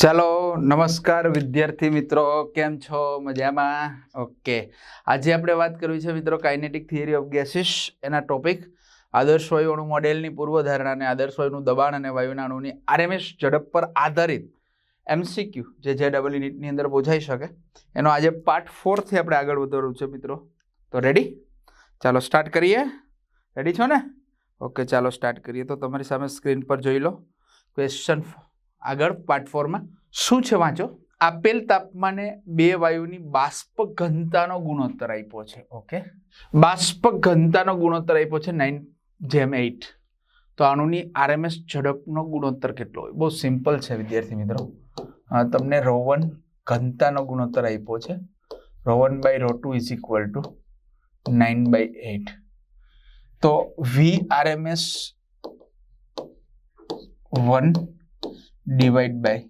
ચાલો, નમસ્કાર વિદ્યાર્થી મિત્રો, કેમ છો? મજામાં? ઓકે. આજે આપણે વાત કરવી છે મિત્રો કાઇનેટિક થિયરી ઓફ ગેસીસ એના ટોપિક આદર્શ વાયુઓનું મોડેલની પૂર્વધારણા અને આદર્શ વાયુનું દબાણ અને વાયુના અણુની આરએમએસ ઝડપ પર આધારિત એમસીક્યુ જે જે ડબલ નીટની અંદર પૂછાઈ શકે. એનો આજે પાર્ટ ફોરથી આપણે આગળ વધવાનું છે મિત્રો. તો રેડી ચાલો સ્ટાર્ટ કરીએ. રેડી છો ને? ઓકે, ચાલો સ્ટાર્ટ કરીએ. તો તમારી સામે સ્ક્રીન પર જોઈ લો. ક્વેશ્ચન આગળ પાર્ટ ફોરમાં શું છે વાંચો? આપેલ તાપમાને બે વાયુની બાષ્પ ઘનતાનો ગુણોત્તર આપ્યો છે, ઓકે? બાષ્પ ઘનતાનો ગુણોત્તર આપ્યો છે નાઇન જેમ એઇટ તો આણુની આરએમએસ ઝડપનો ગુણોત્તર કેટલો હોય? બહુ સિમ્પલ છે, વિદ્યાર્થી મિત્રો. તમને રોવન ઘનતાનો ગુણોત્તર આપ્યો છે. Rho one by rho two is equal to nine by eight તો V RMS one divide by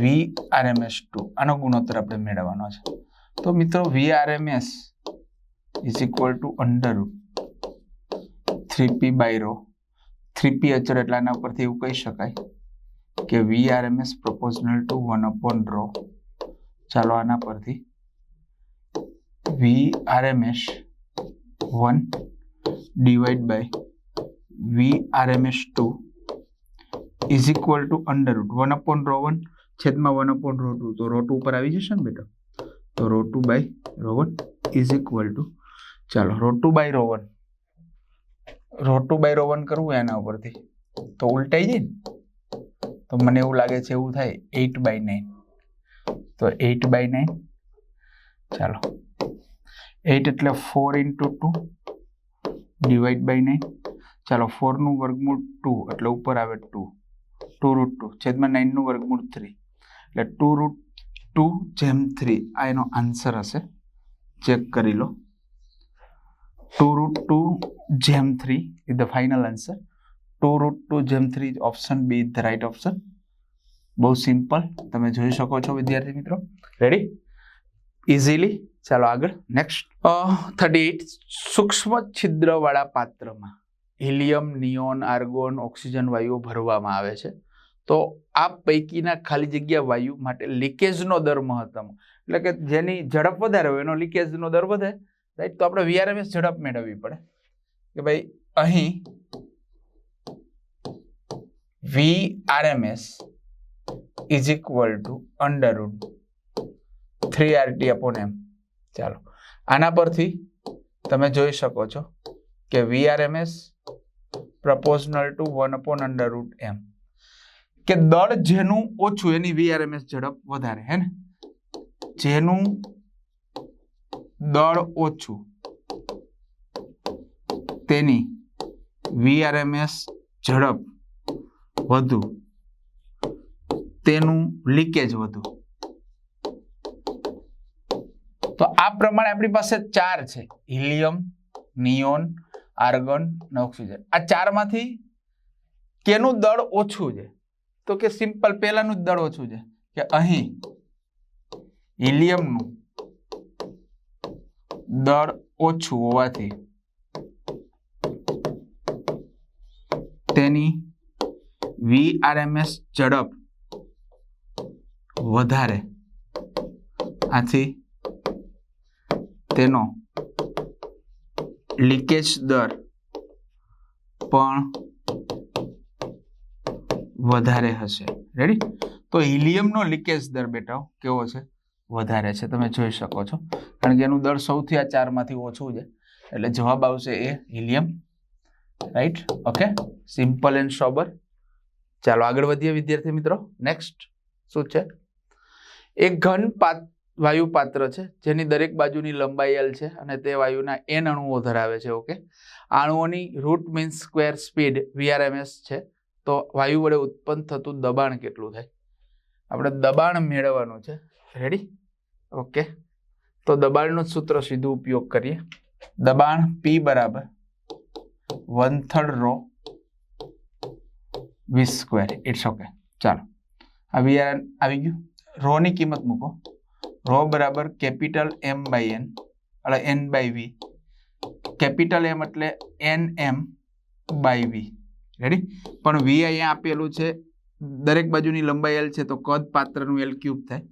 V RMS two આનો ગુણોત્તર આપણે મેળવવાનો છે. તો મિત્રો V RMS is equal to under three P by rho three P અચળ એટલે આના ઉપરથી એવું કહી શકાય કે V RMS proportional to one upon rho ચાલો આના પરથી V RMS one divide by V RMS two is equal to under root one upon rho one છેદમાં વન અપોન રો ટુ તો રો ટુ ઉપર આવી જશે ને બેટા? તો rho two by rho one is equal to ચાલો rho two by rho one rho two by rho one કરવું એના ઉપરથી. તો ઉલટાઈ જાય ને? તો મને એવું લાગે છે એવું થાય એઇટ બાય નાઇન તો એઇટ બાય નાઇન ચાલો. એઇટ એટલે four into two divide by nine ચાલો ફોરનું વર્ગમૂળ ટુ એટલે ઉપર આવે ટુ ટુ રૂટ ટુ છેદમાં નાઇનનું વર્ગમૂળ થ્રી એટલે ટુ રૂટ ટુ જેમ થ્રી આ એનો આન્સર હશે. ચેક કરી લો. ટુ રૂટ ટુ જેમ three is the final answer two root two જેમ three option B is the right option બહુ સિમ્પલ તમે જોઈ શકો છો, વિદ્યાર્થી મિત્રો. રેડી ઇઝીલી ચાલો આગળ. નેક્સ્ટ થર્ટી એઇટ સૂક્ષ્મ છિદ્રવાળા પાત્રમાં હિલિયમ, નિયોન, આર્ગોન, ઓક્સિજન, વાયુઓ ભરવામાં આવે છે. તો આ પૈકીના ખાલી જગ્યા વાયુ માટે લીકેજનો દર મહત્તમ. એટલે કે જેની ઝડપ વધારે હોય એનો લીકેજનો દર વધે રાઈટ તો આપણે વીઆરએમએસ ઝડપ મેળવવી પડે. કે ભાઈ, અહીં VRMS is equal to under root three RT upon M ચાલો. આના પરથી તમે જોઈ શકો છો કે VRMS proportional to one upon under root M કે દળ જેનું ઓછું, એની વીઆરએમએસ ઝડપ વધારે, હે ને? જેનું દળ ઓછું, તેની વીઆરએમએસ ઝડપ વધુ, તેનું લીકેજ વધુ. તો આ પ્રમાણે આપણી પાસે ચાર છે. હિલિયમ, નિયોન, આર્ગન અને ઓક્સિજન. આ ચારમાંથી કેનું દળ ઓછું છે? તો કે સિમ્પલ પહેલાનું જ દળ ઓછું છે. કે અહીં હિલિયમનું દળ ઓછું હોવાથી તેની વીઆરએમએસ ઝડપ વધારે. આથી તેનો લીકેજ દર પણ વધારે હશે. રેડી તો હિલિયમનો લીકેજ દર બેટા કેવો છે? વધારે છે, તમે જોઈ શકો છો. કારણ કે એનું દર સૌથી આ ચારમાંથી ઓછું છે. એટલે જવાબ આવશે એ helium. Right okay simple and sober ચાલો આગળ વધીએ વિદ્યાર્થી મિત્રો. નેક્સ્ટ શું છે? એક ઘન પાત વાયુ પાત્ર છે, જેની દરેક બાજુની લંબાઈ એલ છે અને તે વાયુના એન અણુઓ ધરાવે છે ઓકે અણુઓની root means square speed VRMS છે. તો વાયુ વડે ઉત્પન્ન થતું દબાણ કેટલું થાય? આપણે દબાણ મેળવવાનું છે. રેડી ઓકે તો દબાણનું સૂત્ર સીધું ઉપયોગ કરીએ. દબાણ પી બરાબર one third rho V square it's okay ચાલો આવી આવી ગયું. રોની કિંમત મૂકો. રો બરાબર કેપિટલ એમ બાય એન એટલે N by V capital M એટલે N M by V ready પણ વી અહીંયા આપેલું છે, દરેક બાજુની લંબાઈ એલ છે, તો કદ પાત્રનું એલ ક્યુબ થાય.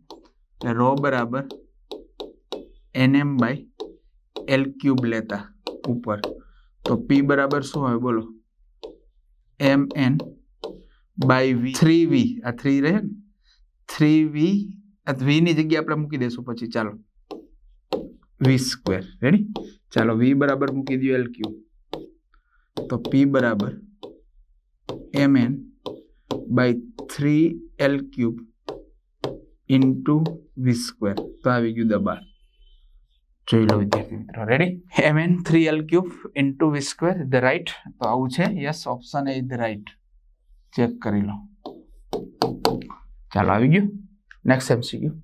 રો બરાબર એનએમ બાય એલ ક્યુબ લેતા ઉપર. તો પી બરાબર શું આવે? બોલો. M N by V three V આ થ્રી રહે ને? થ્રી વી વી ની જગ્યાએ આપણે મૂકી દઈશું પછી. ચાલો. વી સ્ક્વેર રેડી ચાલો વી બરાબર મૂકી દો એલ ક્યુબ તો પી બરાબર M N by three L cube into V square તો આવી ગયું દબાણ. જોઈ લો વિદ્યાર્થી મિત્રો ready M N three L cube into V square the right તો આવું છે. Yes option A the right check કરી લો. ચાલો આવી ગયું. નેક્સ્ટ એમસીક્યુ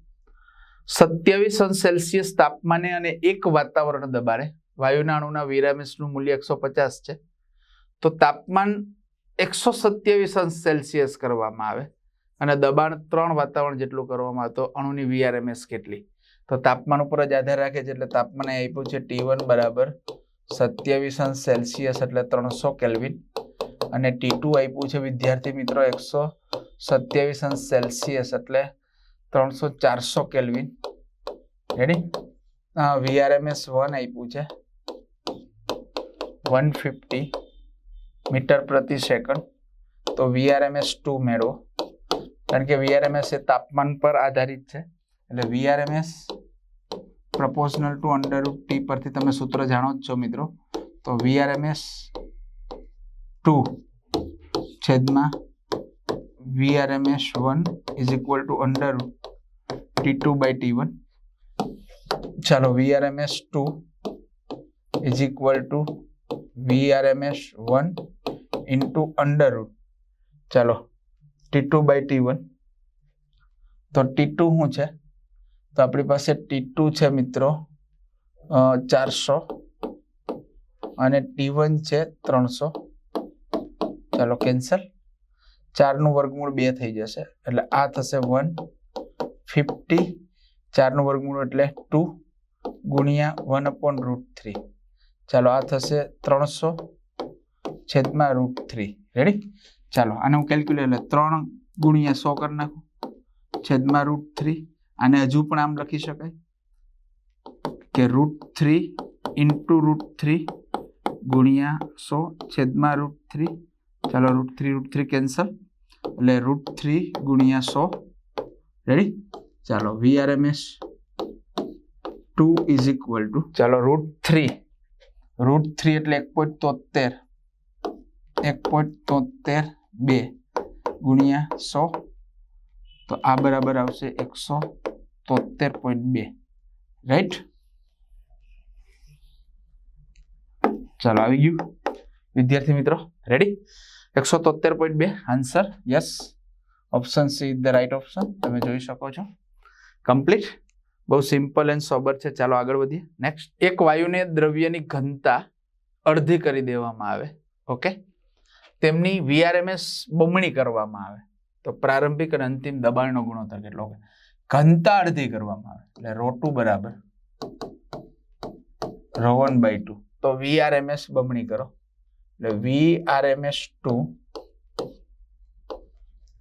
સત્યાવીસ અંશ સેલ્સિયસ તાપમાને અને એક વાતાવરણ દબાણે વાયુના અણુના વિરામિસનું મૂલ્ય એકસો પચાસ છે. તો તાપમાન એકસો સત્યાવીસ અંશ સેલ્સિયસ કરવામાં આવે અને દબાણ ત્રણ વાતાવરણ જેટલું કરવામાં આવે તો અણુની વીઆરએમએસ કેટલી? તો તાપમાન ઉપર જ આધાર રાખે છે એટલે તાપમાન આપ્યું છે ટી વન બરાબર સત્યાવીસ અંશ સેલ્સિયસ એટલે ત્રણસો કેલ્વિન. અને ટી ટુ આપ્યું છે, વિદ્યાર્થી મિત્રો, એકસો સત્યાવીસ અંશ સેલ્સિયસ એટલે ત્રણસો ચારસો કેલ્વિન. રેડી વીઆરએમએસ વન આપ્યું છે વન ફિફ્ટી મીટર પ્રતિ સેકન્ડ. તો વીઆરએમએસ ટુ મેળવો. કારણ કે વીઆરએમએસ એ તાપમાન પર આધારિત છે. એટલે VRMS proportional to under T પરથી તમે સૂત્ર જાણો જ છો મિત્રો. તો વીઆરએમએસ ટુ છેદમાં VRMS one is equal to under T two by T one ચાલો VRMS two is equal to VRMS one into under root ચાલો T two by T one તો ટી ટુ શું છે? તો આપણી પાસે ટી ટુ છે મિત્રો ચારસો અને ટી વન છે ત્રણસો. ચાલો કેન્સલ ચારનું વર્ગમૂળ બે થઈ જશે, એટલે આ થશે વન ફિફ્ટી ચારનું વર્ગમૂળ એટલે ટુ ગુણ્યા વન અપોન રૂટ થ્રી ચાલો આ થશે ત્રણસો છેદમાં રૂટ થ્રી રેડી ચાલો, આને હું કેલ્ક્યુલેટ એટલે ત્રણ ગુણ્યા સો કરી નાખું. છેદમાં રૂટ થ્રી આને હજુ પણ આમ લખી શકાય કે root three into root three ગુણ્યા સો છેદમાં રૂટ થ્રી ચાલો root three root three cancel એટલે રૂટ થ્રી ગુણ્યા સો. રેડી ચાલો VRMS two is equal to ચાલો રૂટ થ્રી રૂટ થ્રી એટલે એક પોઈન્ટ તોતેર. એક પોઈન્ટ તોતેર બે ગુણ્યા સો. તો આ બરાબર આવશે એકસો તોતેર પોઈન્ટ બે. રાઈટ? ચાલો આવી ગયું. વિદ્યાર્થી મિત્રો, રેડી? એકસો તોતેર પોઈન્ટ બે, answer yes. Option C is the right option. તમે જોઈ શકો છો. કમ્પ્લીટ. બહુ સિમ્પલ એન્ડ સોબર છે. ચાલો આગળ વધીએ. નેક્સ્ટ એક વાયુને દ્રવ્યની ઘનતા અડધી કરી દેવામાં આવે. ઓકે તેમની વીઆરએમએસ બમણી કરવામાં આવે. તો પ્રારંભિક અને અંતિમ દબાણનો ગુણોત્તર કેટલો ઘનતા અડધી કરવામાં આવે. એટલે રોટુ બરાબર રો બાય ટુ. તો વીઆરએમએસ બમણી કરો. એટલે VRMS two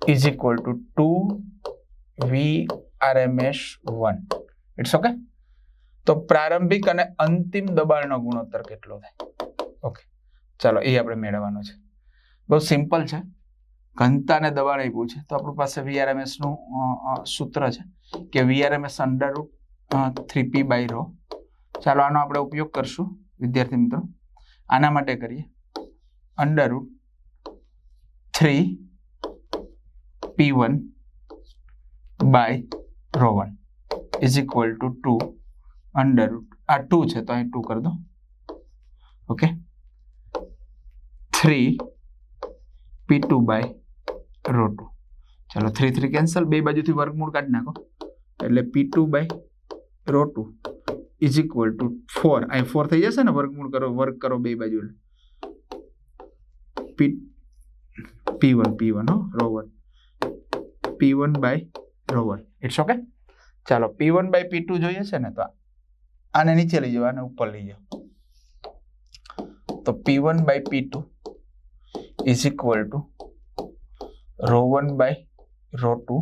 is equal to two VRMS one. It's okay તો પ્રારંભિક અને અંતિમ દબાણનો ગુણોત્તર કેટલો થાય? ઓકે ચાલો એ આપણે મેળવવાનો છે. બહુ સિમ્પલ છે. ઘનતા અને દબાણ આપ્યું છે. તો આપણી પાસે વીઆરએમએસનું અ, અ, સૂત્ર છે કે VRMS under three P by rho ચાલો આનો આપણે ઉપયોગ કરશું વિદ્યાર્થી મિત્રો. આના માટે કરીએ. Under root three P one by rho one is equal to two under root આ ટુ છે તો અહીં ટુ કરી દો okay three P two by rho two ચાલો થ્રી થ્રી કેન્સલ બે બાજુથી વર્ગમૂળ કાઢી નાખો એટલે P two by rho two is equal to four અહીં ફોર થઈ જશે ને વર્ગમૂળ કરો વર્ગ કરો બે બાજુ P P one P one હો rho one P one by rho one it's okay ચાલો P one by P two જોઈએ છે ને તો આને નીચે લઈ જાઓ, આને ઉપર લઈ જાઓ. તો P one by P two is equal to rho one by rho two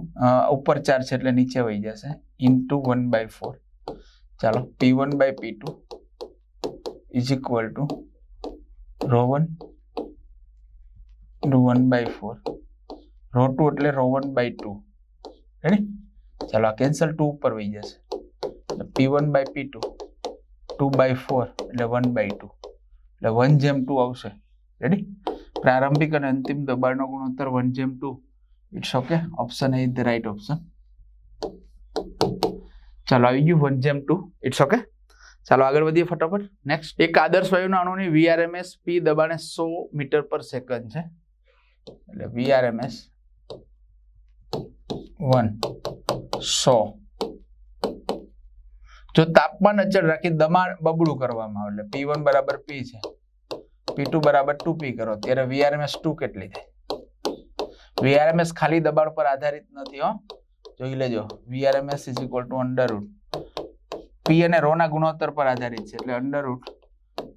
ઉપર ચાર છે એટલે નીચે વહી જશે. ઇન્ટુ વન બાય ફોર ચાલો P one by P two is equal to rho one into one by four rho two એટલે rho one by two ready ચાલો આ કેન્સલ ટુ ઉપર વહી જશે. P one by P two two by four એટલે one by two એટલે one જેમ two આવશે. રેડી પ્રારંભિક અને અંતિમ દબાણનો ગુણોત્તર વન જેમ two it's okay option A the right option ચાલો આવી ગયું વન જેમ ટુ ઇટ્સ ઓકે ચાલો આગળ વધીએ ફટાફટ. નેક્સ્ટ એક આદર્શ વાયુના અણુની વીઆરએમએસ પી દબાણે સો મીટર પર સેકન્ડ છે. એટલે વીઆરએમએસ વન સો. જો તાપમાન અચળ રાખી દબાણ બબડું કરવામાં આવે, એટલે પી વન બરાબર પી છે. પી ટુ બરાબર ટુ પી કરો. ત્યારે વીઆરએમએસ ટુ કેટલી થાય? વીઆરએમએસ ખાલી દબાણ પર આધારિત નથી, હો. જોઈ લેજો. VRMS is equal to under root P અને રો ના ગુણોત્તર પર આધારિત છે, એટલે under root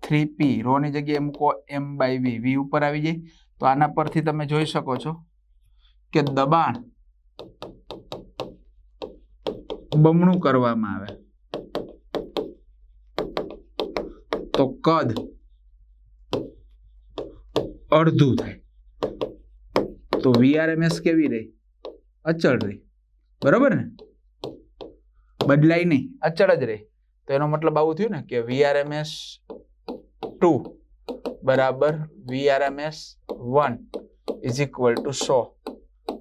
three P rho ની જગ્યાએ મૂકો એમ બાય વી વી ઉપર આવી જાય. તો આના પરથી તમે જોઈ શકો છો કે દબાણ બમણું કરવામાં આવે. તો કદ અડધું થાય. તો વીઆરએમએસ કેવી રહી? અચળ રહી. બરોબર ને? બદલાય નહીં. અચળ જ રહે. તો એનો મતલબ આવું થયું ને કે વીઆરએમએસ ટુ બરાબર VRMS one is equal to so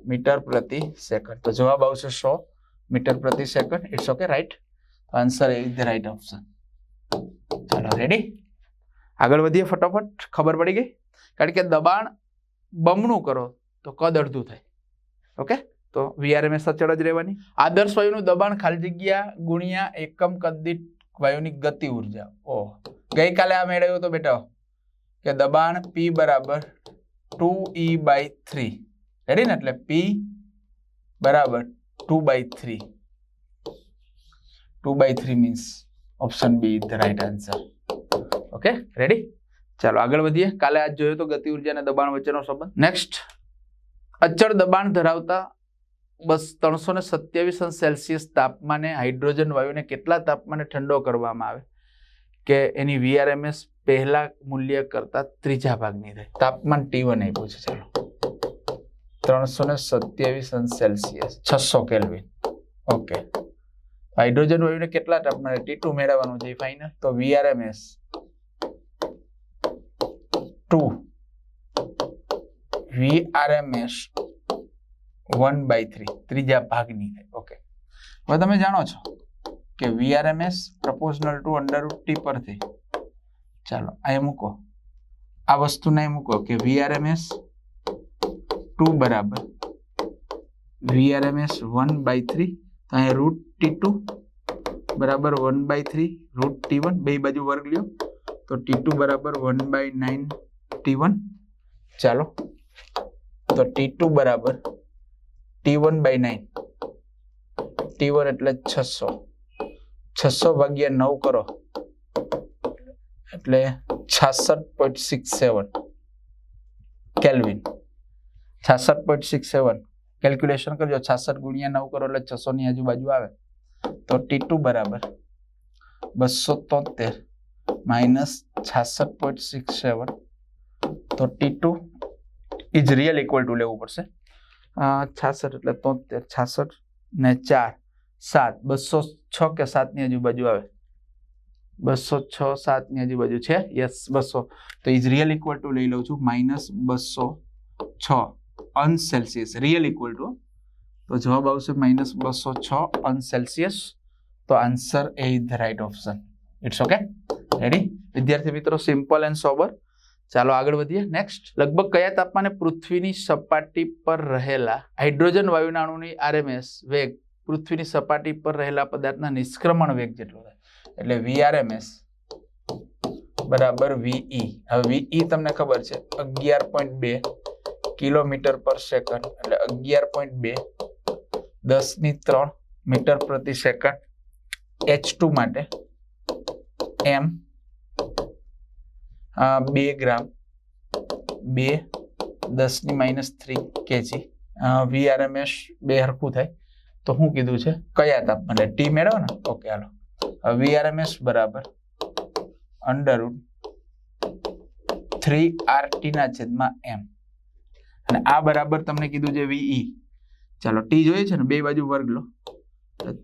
metre પ્રતિ સેકન્ડ. તો જવાબ આવશે સો. મીટર પ્રતિ second. It's okay right answer is the right option ચાલો રેડી આગળ વધીએ ફટાફટ. ખબર પડી ગઈ? કારણ કે દબાણ બમણું કરો તો કદ અડધું થાય. ઓકે તો વીઆરએમએસ અચળ જ રહેવાની. આદર્શ વાયુનું દબાણ ખાલી જગ્યા ગુણ્યા એકમ કદિત વાયુની ગતિ ઊર્જા. ઓહ. ગઈકાલે આ મેળવ્યું તો બેટા, કે દબાણ પી બરાબર two E by three. Ready ને? એટલે પી બરાબર two by three two by three means option B is the right answer okay ready ચાલો, આગળ વધીએ. કાલે આજ જોયો તો ગતિ ઊર્જા અને દબાણ વચ્ચેનો સંબંધ. નેક્સ્ટ અચળ દબાણ ધરાવતા બસ ત્રણસો ને સત્યાવીસ અંશ સેલ્સિયસ તાપમાને હાઇડ્રોજન વાયુને કેટલા તાપમાને ઠંડો કરવામાં આવે? કે એની વીઆરએમએસ પહેલા મૂલ્ય કરતા ત્રીજા ભાગની રહે તાપમાન ટી વન આપ્યું છે, ચાલો. ત્રણસો ને સત્યાવીસ અંશ સેલ્સિયસ. છસો કેલ્વિન. ઓકે હાઇડ્રોજન વાયુને કેટલા તાપમાને ટી ટુ મેળવવાનું છે ફાઇનલ તો VRMS two VRMS one by three ત્રીજા ભાગની ઓકે હવે તમે જાણો છો કે VRMS proportional to under T પરથી ચાલો, અહીંયા મૂકો. આ વસ્તુને મૂકો કે વીઆરએમએસ ટુ બરાબર વીઆરએમએસ વન બાય થ્રી તો અહીંયા રૂટ ટી ટુ બરાબર one by three root T one બે બાજુ વર્ગ લ્યો તો ટી ટુ બરાબર one by nine T one ચાલો તો ટી ટુ બરાબર T one by nine T one એટલે છસો છસો ભાગ્યા નવ કરો એટલે છાસઠ પોઈન્ટ સિક્સ સેવન કેલ્વિન છાસઠ પોઈન્ટ સિક્સ સેવન કેલ્ક્યુલેશન કરજો, છાસઠ ગુણ્યા નવ કરો એટલે છસો ની આજુબાજુ આવે. તો ટી ટુ બરાબર. બસો તોતેર માઇનસ છાસઠ પોઈન્ટ સિક્સ સેવન તો T two is real equal to લેવું પડશે. છાસઠ એટલે તોતેર, છાસઠ ને ચાર, સાત. બસો છ કે સાતની આજુબાજુ આવે? બસો છ સાતની આજુબાજુ છે? યસ બસો તો ઇઝ રિયલ ઇક્વલ ટુ લઈ લઉં છું માઇનસ બસો છ. અન સેલ્સિયસ રિયલ ઇક્વલ ટુ તો જવાબ આવશે માઇનસ બસો છ અનસેલ્સિયસ તો answer A the right option it's okay ready વિદ્યાર્થી મિત્રો સિમ્પલ એન્ડ સોબર ચાલો આગળ વધીએ. નેક્સ્ટ લગભગ કયા તાપમાને પૃથ્વીની સપાટી પર રહેલા હાઇડ્રોજન વાયુના અણુની આરએમએસ વેગ પૃથ્વીની સપાટી પર રહેલા પદાર્થના નિષ્ક્રમણ વેગ જેટલો થાય? એટલે વીઆરએમએસ બરાબર વીઈ હવે વીઈ તમને ખબર છે. અગિયાર પોઈન્ટ બે. કિલોમીટર પર સેકન્ડ એટલે અગિયાર પોઈન્ટ બે, દસની ત્રણ મીટર પ્રતિ સેકન્ડ એચ ટુ માટે એમ બે ગ્રામ, બે દસની માઇનસ થ્રી કેજી વીઆરએમએસ બે હરખું થાય. તો શું કીધું છે કયા તાપમાને? ટી મેળવો ને? ઓકે, હાલો. વીઆરએમએસ બરાબર under root three R T ના છેદમાં એમ અને આ બરાબર તમને કીધું છે વીઈ ચાલો, ટી જોઈએ છે ને? બે બાજુ વર્ગ લો.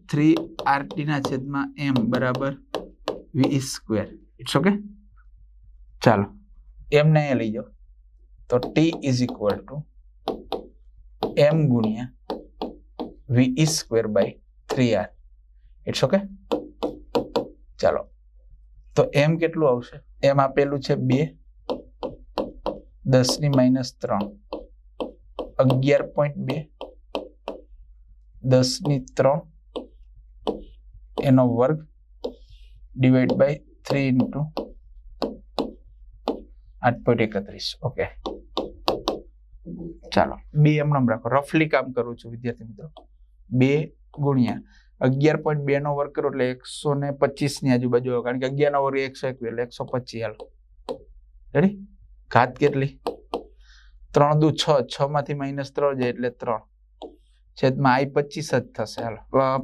થ્રી આર ટીના છેદમાં એમ બરાબર વી સ્ક્વેર. ઇટ્સ ઓકે ચાલો એમને અહીંયા લઈ જાઓ. તો T is equal to M ગુણ્યા V square by three R. It's okay ચાલો, તો એમ કેટલું આવશે? એમ આપેલું છે બે, દસની માઇનસ ત્રણ. અગિયાર પોઈન્ટ બે દસની ત્રણ, એનો વર્ગ ડિવાઈડ બાય થ્રી ઇન્ટુ આઠ પોઈન્ટ એકત્રીસ. ઓકે ચાલો, બે એમનેમ રાખો. રફલી કામ કરું છું, વિદ્યાર્થી મિત્રો. બે ગુણ્યા અગિયાર પોઈન્ટ બે નો વર્ગ કરો એટલે એકસો ને પચીસની આજુબાજુ કારણ કે અગિયાર નો વર્ગ એકસો એકવીસ, એટલે એકસો પચીસ. હાલ. રેડી ઘાત કેટલી? ત્રણ દુ છ છ માંથી માઇનસ ત્રણ જાય એટલે ત્રણ. છેદમાં આઈ પચીસ જ થશે, હાલો.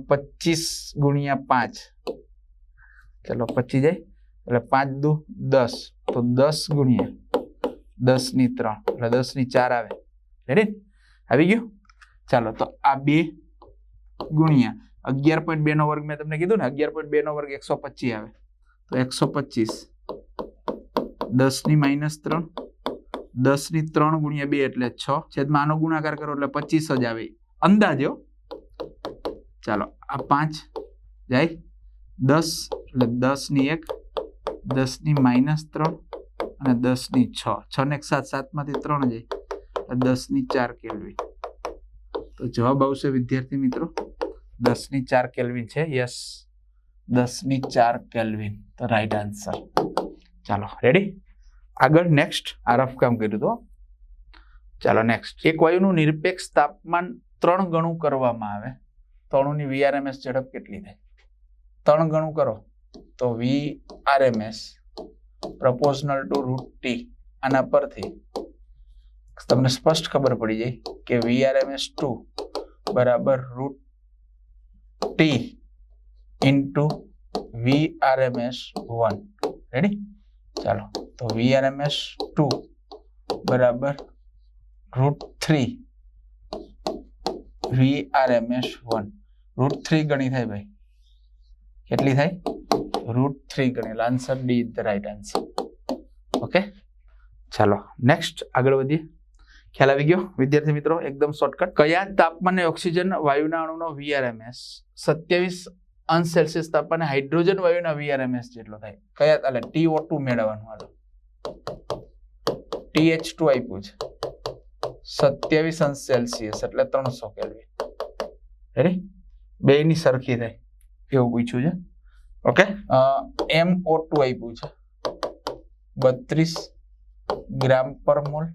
પચીસ ગુણ્યા પાંચ. ચલો, પચી જાય. એટલે પાંચ દુ દસ. તો દસ ગુણ્યા દસની ત્રણ. એટલે દસની ચાર આવે. રેડી આવી ગયું? ચાલો, તો આ બે ગુણ્યા અગિયાર પોઈન્ટ બે નો વર્ગ મેં તમને કીધું ને, અગિયાર પોઈન્ટ બે નો વર્ગ એકસો પચીસ આવે. તો એકસો પચીસ દસની માઇનસ ત્રણ. દસની ત્રણ ગુણ્યા બે એટલે છ. છેદમાં આનો ગુણાકાર કરો એટલે પચીસ જ આવે. અંદાજો ચાલો, આ પાંચ જાય. દસ એટલે દસની એક દસની માઇનસ ત્રણ અને દસની છ. છ ને એક સાત, સાતમાંથી ત્રણ જાય. દસની ચાર કેલ્વિન. તો જવાબ આવશે વિદ્યાર્થી મિત્રો દસની ચાર કેલ્વિન છે. યસ દસની ચાર કેલ્વિન. તો રાઈટ આન્સર. ચાલો, રેડી? આગળ નેક્સ્ટ આ કામ કર્યું તો ચાલો નેક્સ્ટ એક વાયુનું નિરપેક્ષ તાપમાન ત્રણ ગણું કરવામાં આવે. તો અણુની વીઆરએમએસ ઝડપ કેટલી થાય? ત્રણ ગણું કરો. તો V RMS proportional to root T આના પરથી તમને સ્પષ્ટ ખબર પડી જાય કે વીઆરએમએસ ટુ બરાબર root T into VRMS one ready ચાલો, તો વીઆરએમએસ ટુ બરાબર root three VRMS one root three ગણી થાય ભાઈ. કેટલી થાય? રૂટ થ્રી ગણી answer D is the right answer okay ચાલો નેક્સ્ટ આગળ વધીએ. ખ્યાલ આવી ગયો? વિદ્યાર્થી મિત્રો, એકદમ શોર્ટકટ કયા તાપમાને ઓક્સિજન વાયુના અણુનો વીઆરએમએસ સત્યાવીસ અંશ સેલ્સિયસ તાપમાને હાઇડ્રોજન વાયુના વીઆરએમએસ જેટલો થાય. કયા એટલે ટીઓ ટુ મેળવવાનું હાલો. ટીએચ ટુ આપ્યું છે. સત્યાવીસ અંશ સેલ્સિયસ એટલે ત્રણસો કેલ્વિન. રેડી બે ની સરખી થાય. એવું પૂછ્યું છે. ઓકે એમ ઓ ટુ આપ્યું છે. બત્રીસ ગ્રામ પર મોલ.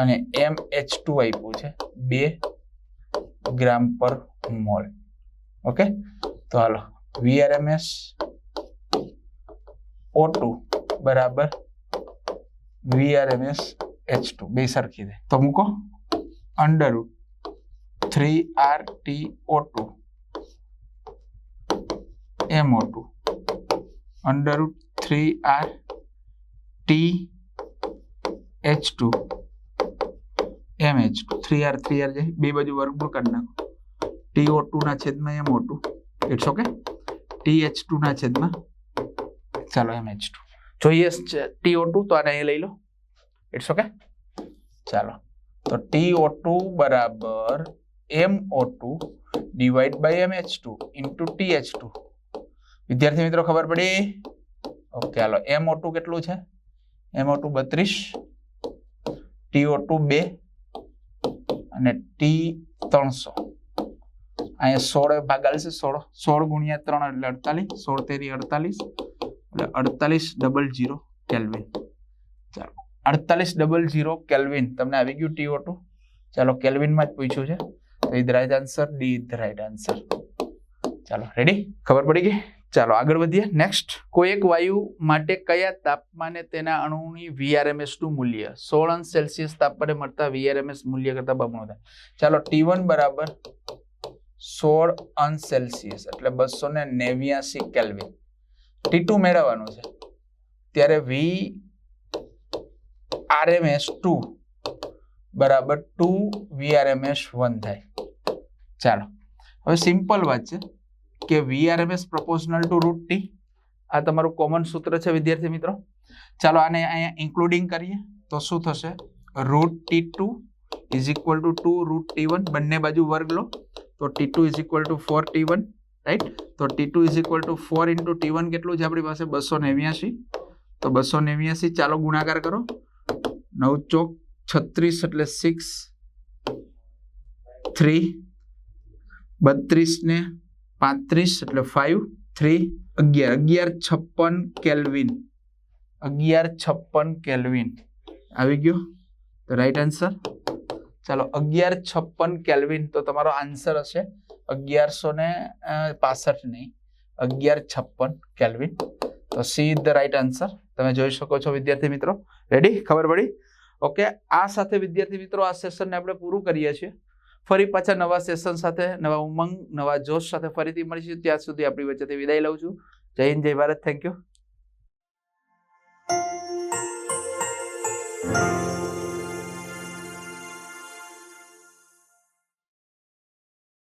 અને એમ એચ ટુ આપ્યું છે. બે ગ્રામ પર મોલ. ઓકે તો હાલો વીઆરએમએસ ઓ ટુ બરાબર વીઆરએમએસ એચ ટુ બે સરખી દે. તો મૂકો. Under three R T O two M O two under three R T H two M H two three R three R જાય બે બાજુ વર્ગમૂળ કાઢી નાખો. ટી ઓ ટુ ના છેદમાં M O two it's okay T H two ના છેદમાં? ચાલો એમ એચ ટુ જોઈએ ટી ઓ ટુ તો આને લઈ લો. ઇટ્સ ઓકે ચાલો. તો ટી ઓ ટુ બરાબર M O two divide by M H two into T H two વિદ્યાર્થી મિત્રો ખબર પડી? ઓકે હાલો. એમ ઓ ટુ કેટલું છે? એમ ઓ ટુ બત્રીસ ટી ઓ ટુ બે, અને ટી ત્રણસો. અહીંયા સોળ ભાગાલ છે, સોળ સોળ ગુણ્યા ત્રણ એટલે અડતાલીસ, સોળ તેરી અડતાલીસ એટલે અડતાલીસ ડબલ જીરો કેલ્વિન ચાલો, અડતાલીસ ડબલ જીરો કેલ્વિન તમને આવી ગયું ટીઓ ટુ ચાલો કેલ્વિનમાં જ પૂછ્યું છે. તો ઇધ right answer D is right answer ચાલો રેડી ખબર પડી ગઈ? ચાલો, આગળ વધીએ. નેક્સ્ટ કોઈ એક વાયુ માટે કયા તાપમાને તેના અણુની વીઆરએમએસનું મૂલ્ય? સોળ અંશ સેલ્સિયસ તાપમાને મળતા વીઆરએમએસ મૂલ્ય કરતા બમણું થાય. ચાલો ટી વન બરાબર સોળ અંશ સેલ્સિયસ, એટલે બસો ને નેવ્યાસી કેલ્વિન. ટી ટુ મેળવવાનું છે. ત્યારે વી આરએમએસ ટુ બરાબર ટુ વીઆરએમએસ વન થાય. ચાલો, હવે સિમ્પલ વાત છે કે VRMS proportional to root T આ તમારું કોમન સૂત્ર છે, વિદ્યાર્થી મિત્રો. ચાલો, આને અહીંયા ઇન્ક્લુડિંગ કરીએ. તો શું થશે? Root T two is equal to two root T one બંને બાજુ વર્ગ લો. તો T two is equal to four T one right તો T two is equal to four into T one કેટલું છે આપણી પાસે? બસો નેવ્યાસી તો બસો નેવ્યાસી ચાલો ગુણાકાર કરો. નવ ચોક છત્રીસ એટલે સિક્સ થ્રી બત્રીસ ને પાંત્રીસ એટલે ફાઈવ થ્રી અગિયાર અગિયાર છપ્પન કેલ્વિન અગિયાર છપ્પન કેલ્વિન આવી ગયો? તો રાઈટ આન્સર ચાલો, અગિયાર છપ્પન કેલ્વિન તો તમારો આન્સર હશે. અગિયારસો ને પાસઠ નહીં, અગિયાર છપ્પન કેલ્વિન. તો સી ધ રાઈટ આન્સર. તમે જોઈ શકો છો, વિદ્યાર્થી મિત્રો. રેડી ખબર પડી? ઓકે, આ સાથે વિદ્યાર્થી મિત્રો, આ સેશનને આપણે પૂરું કરીએ છીએ. ફરી પાછા નવા સેશન સાથે, નવા ઉમંગ, નવા જોશ સાથે ફરીથી મળીશું. ત્યાં સુધી આપણી વચ્ચેથી વિદાય લઉં છું. જય હિન્દ, જય ભારત. Thank you